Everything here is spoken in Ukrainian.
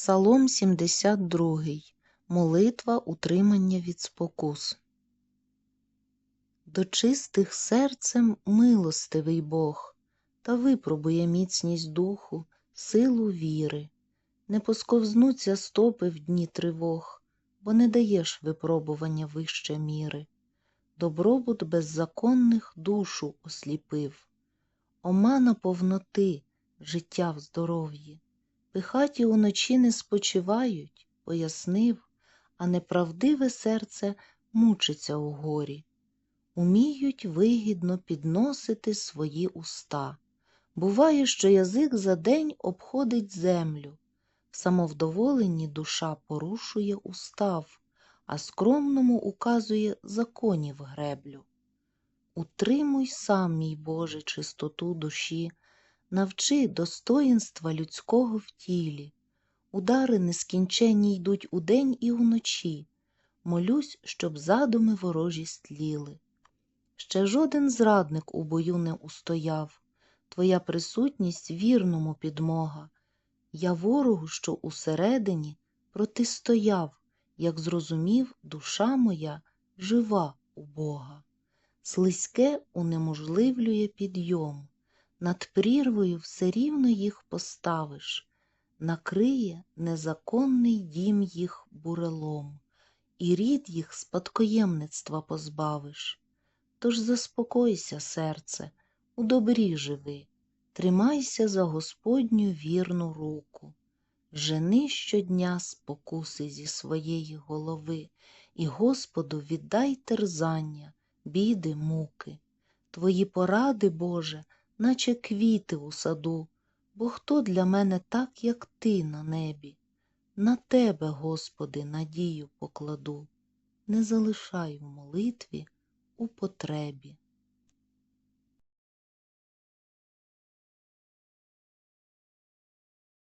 Псалом 72. Молитва утримання від спокус. До чистих серцем милостивий Бог, та випробує міцність духу, силу віри. Не посковзнуться стопи в дні тривог, бо не даєш випробування вище міри. Добробут беззаконних душу осліпив, омана повноти, життя в здоров'ї. Пихаті уночі не спочивають, пояснив, а неправдиве серце мучиться у горі. Уміють вигідно підносити свої уста. Буває, що язик за день обходить землю, в самовдоволенні душа порушує устав, а скромному указує законів греблю. Утримуй сам, мій Боже, чистоту душі, навчи достоїнства людського в тілі. Удари нескінченні йдуть удень і вночі. Молюсь, щоб задуми ворожі стліли. Ще жоден зрадник у бою не устояв, Твоя присутність вірному підмога. Я ворогу, що усередині, протистояв, як зрозумів, душа моя жива у Бога. Слизьке унеможливлює підйом, над прірвою все рівно їх поставиш, накриє незаконний дім їх бурелом, і рід їх спадкоємництва позбавиш. Тож заспокойся, серце, у добрі живи, тримайся за Господню вірну руку, жени щодня спокуси зі своєї голови, і Господу віддай терзання, біди, муки. Твої поради, Боже, наче квіти у саду, бо хто для мене так, як ти на небі? На тебе, Господи, надію покладу, не залишай в молитві у потребі.